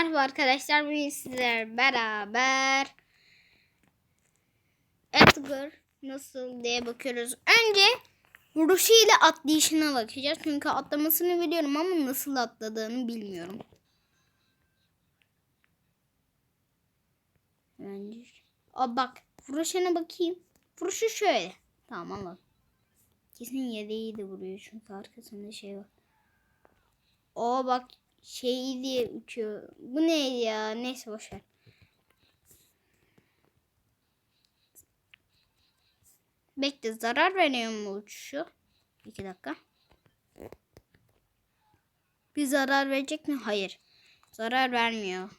merhaba arkadaşlar. Bugün sizler beraber Edgar nasıl diye bakıyoruz. Önce vuruşu ile atlayışına bakacağız. Çünkü atlamasını biliyorum ama nasıl atladığını bilmiyorum. Bence. Aa, bak vuruşuna bakayım. Vuruşu şöyle. Tamam anladım. Kesin yedeği de vuruyor çünkü arkasında şey var. O bak şey diye uçuyor. Bu ne ya? Neyse boşver. Bekle zarar veriyor mu uçuşu? İki dakika. Bir zarar verecek mi? Hayır. Zarar vermiyor.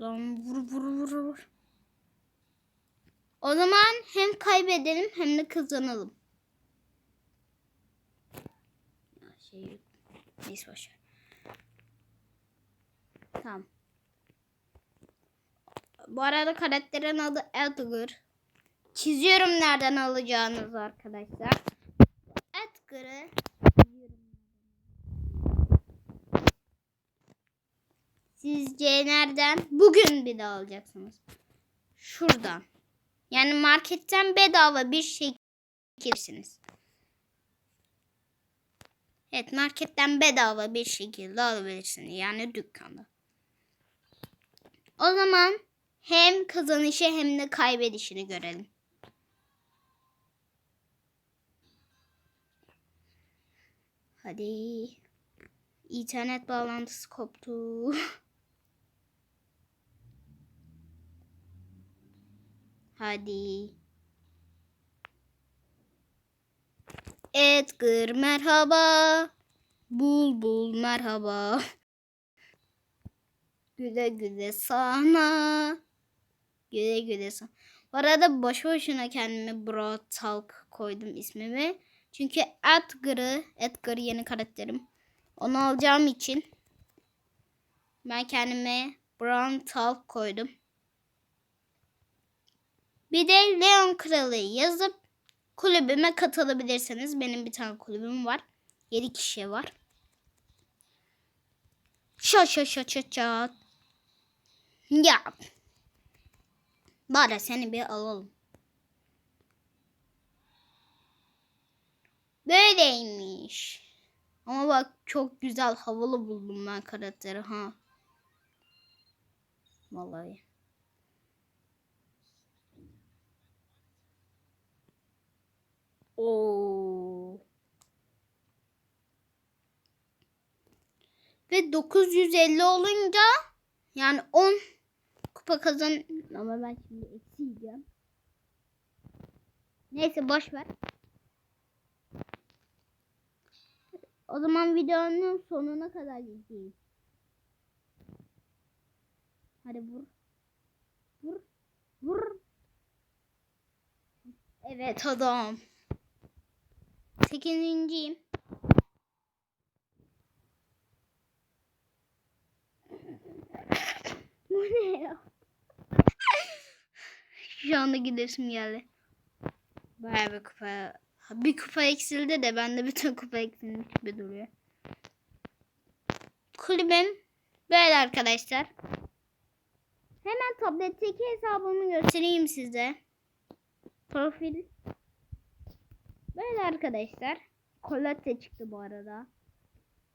Lan vur vur vur vur. O zaman hem kaybedelim hem de kazanalım. Ya şey neyse boşver. Tamam. Bu arada karakterin adı Edgar. Çiziyorum nereden alacağınız arkadaşlar. Edgar'ı. Sizce nereden? Bugün bir de alacaksınız. Şuradan. Yani marketten bedava bir şey girsiniz. Evet marketten bedava bir şekilde alabilirsiniz. Yani dükkanda. O zaman hem kazanışı hem de kaybedişini görelim. Hadi. İnternet bağlantısı koptu. Hadi. Edgar merhaba. Bul bul merhaba. Güle güle sana. Güle güle sana. Bu arada boş boşuna kendime Bro Talk koydum ismimi. Çünkü Edgar'ı, Edgar yeni karakterim. Onu alacağım için ben kendime Brown Talk koydum. Bir de Leon Kralı yazıp kulübüme katılabilirsiniz. Benim bir tane kulübüm var. 7 kişi var. Şa şa şa şa şa. Ya. Bari seni bir alalım. Böyleymiş. Ama bak çok güzel havalı buldum ben karakteri ha. Vallahi. Ve 950 olunca yani 10 kupa kazan ama ben şimdi eksi yiyeceğim. Neyse boş ver. O zaman videonun sonuna kadar izleyin. Hadi vur. Vur. Vur. Evet adam. Sekizinciyim. Bu ne ya? Şu anda gidesim geldi. Bayağı bir kupa. Bir kupa eksildi de bende bütün kupa eksilmiş gibi duruyor. Kulübüm böyle arkadaşlar. Hemen tabletteki hesabımı göstereyim size. Profil Böyle arkadaşlar. Colette çıktı bu arada.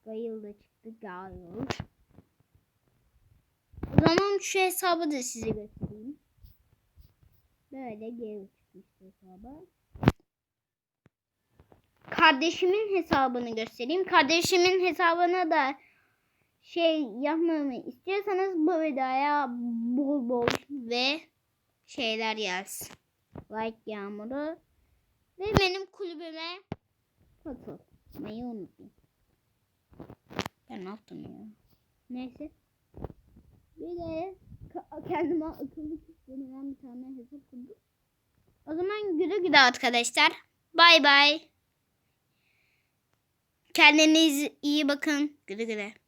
Gayıl da çıktı. Gayıl. O zaman şu hesabı da size göstereyim. Böyle geri çıkmış hesabı. Kardeşimin hesabını göstereyim. Kardeşimin hesabına da şey yapmamı istiyorsanız bu videoya bol bol ve şeyler yaz. Like yağmuru ve benim kulübüme katılmayı unutmayın. Ben ne yaptım ya? Neyse. Bir de kendime akıllı sistemden bir tane hesap kurdum. O zaman güle güle arkadaşlar. Bay bay. Kendinize iyi bakın. Güle güle.